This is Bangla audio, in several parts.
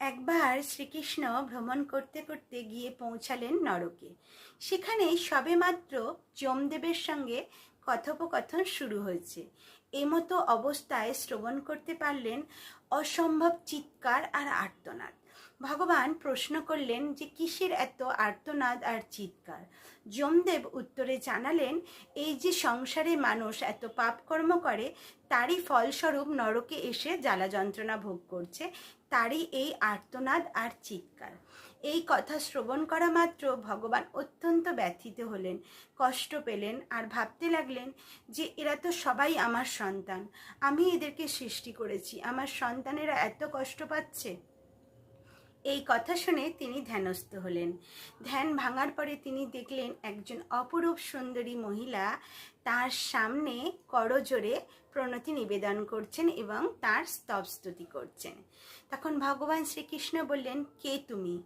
একবার শ্রীকৃষ্ণ ভ্রমণ করতে করতে গিয়ে পৌঁছালেন নরকে। সেখানে সবেমাত্র যমদেবের সঙ্গে কথোপকথন শুরু হয়েছে। এমতো অবস্থায় শ্রবণ করতে পারলেন অসম্ভব চিৎকার আর আর্তনাদ। ভগবান প্রশ্ন করলেন যে কিসের এত আর্তনাদ আর চিৎকার? যমদেব উত্তরে জানালেন, এই যে সংসারে মানুষ এত পাপকর্ম করে, তারই ফলস্বরূপ নরকে এসে জ্বালা যন্ত্রণা ভোগ করছে, তারই এই আর্তনাদ আর চিৎকার। এই কথা শ্রবণ করা মাত্র ভগবান অত্যন্ত ব্যথিত হলেন, কষ্ট পেলেন আর ভাবতে লাগলেন যে এরা তো সবাই আমার সন্তান, আমি এদেরকে সৃষ্টি করেছি, আমার সন্তানেরা এত কষ্ট পাচ্ছে। এই কথা শুনে তিনি ধ্যানস্থ হলেন। ধ্যান ভাঙার পরে তিনি দেখলেন একজন অপরূপ সুন্দরী মহিলা তার সামনে করজোরে প্রণতি নিবেদন করছেন এবং তার স্তবস্তুতি করছেন। তখন ভগবান শ্রীকৃষ্ণ বললেন, কে তুমি?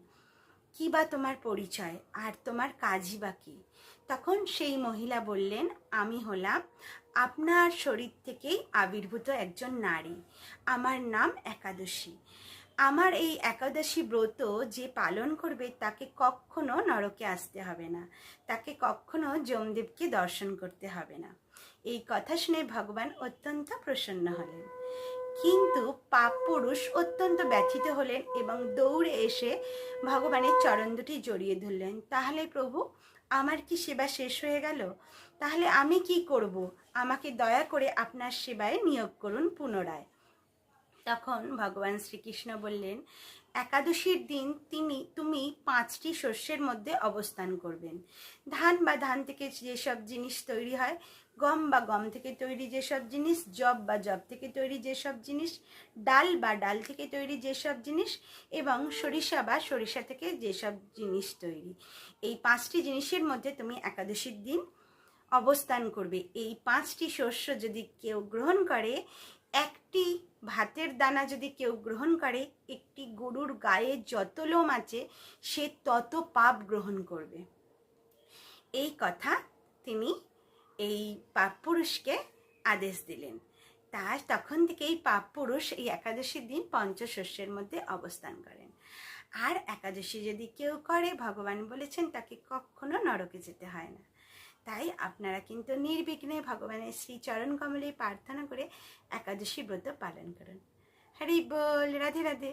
কি বা তোমার পরিচয়? আর তোমার কাজই বা কী? তখন সেই মহিলা বললেন, আমি হলাম আপনার শরীর থেকেই আবির্ভূত একজন নারী। আমার নাম একাদশী। আমার এই একাদশী ব্রত যে পালন করবে তাকে কখনো নরকে আসতে হবে না। তাকে কখনো যমদেবকে দর্শন করতে হবে না। এই কথা শুনে ভগবান অত্যন্ত প্রসন্ন হলেন। কিন্তু পাপ পুরুষ অত্যন্ত ব্যথিত হলেন এবং দৌড়ে এসে ভগবানের চরণ দুটি জড়িয়ে ধরলেন। তাহলে প্রভু, আমার কি সেবা শেষ হয়ে গেল? তাহলে আমি কি করব? আমাকে দয়া করে আপনার সেবায় নিয়োগ করুন পুনরায়। তখন ভগবান শ্রীকৃষ্ণ বললেন, একাদশীর দিন তিনি, তুমি পাঁচটি শস্যের মধ্যে অবস্থান করবেন। ধান বা ধান থেকে যেসব জিনিস তৈরি হয়, গম বা গম থেকে তৈরি যেসব জিনিস জব বা জব থেকে তৈরি যেসব জিনিস, ডাল বা ডাল থেকে তৈরি যেসব জিনিস এবং সরিষা বা সরিষা থেকে যেসব জিনিস তৈরি। এই পাঁচটি জিনিসের মধ্যে তুমি একাদশীর দিন অবস্থান করবে। এই পাঁচটি শস্য যদি কেউ গ্রহণ করে একটি ভাতের দানা যদি কেউ গ্রহণ করে, একটি গরুর গায়ে যত লোম আছে, সে তত পাপ গ্রহণ করবে। এই কথা তিনি এই পাপ পুরুষকে আদেশ দিলেন। তার তখন থেকে এই পাপ পুরুষ এই একাদশীর দিন পঞ্চশস্যের মধ্যে অবস্থান করেন। আর একাদশী যদি কেউ করে, ভগবান বলেছেন তাকে কখনো নরকে যেতে হয় না। তাই আপনারা কিন্তু নির্বিঘ্নে ভগবানের শ্রী চরণ কমলে প্রার্থনা করে একাদশী ব্রত পালন করুন। হরি বল, রাধে রাধে।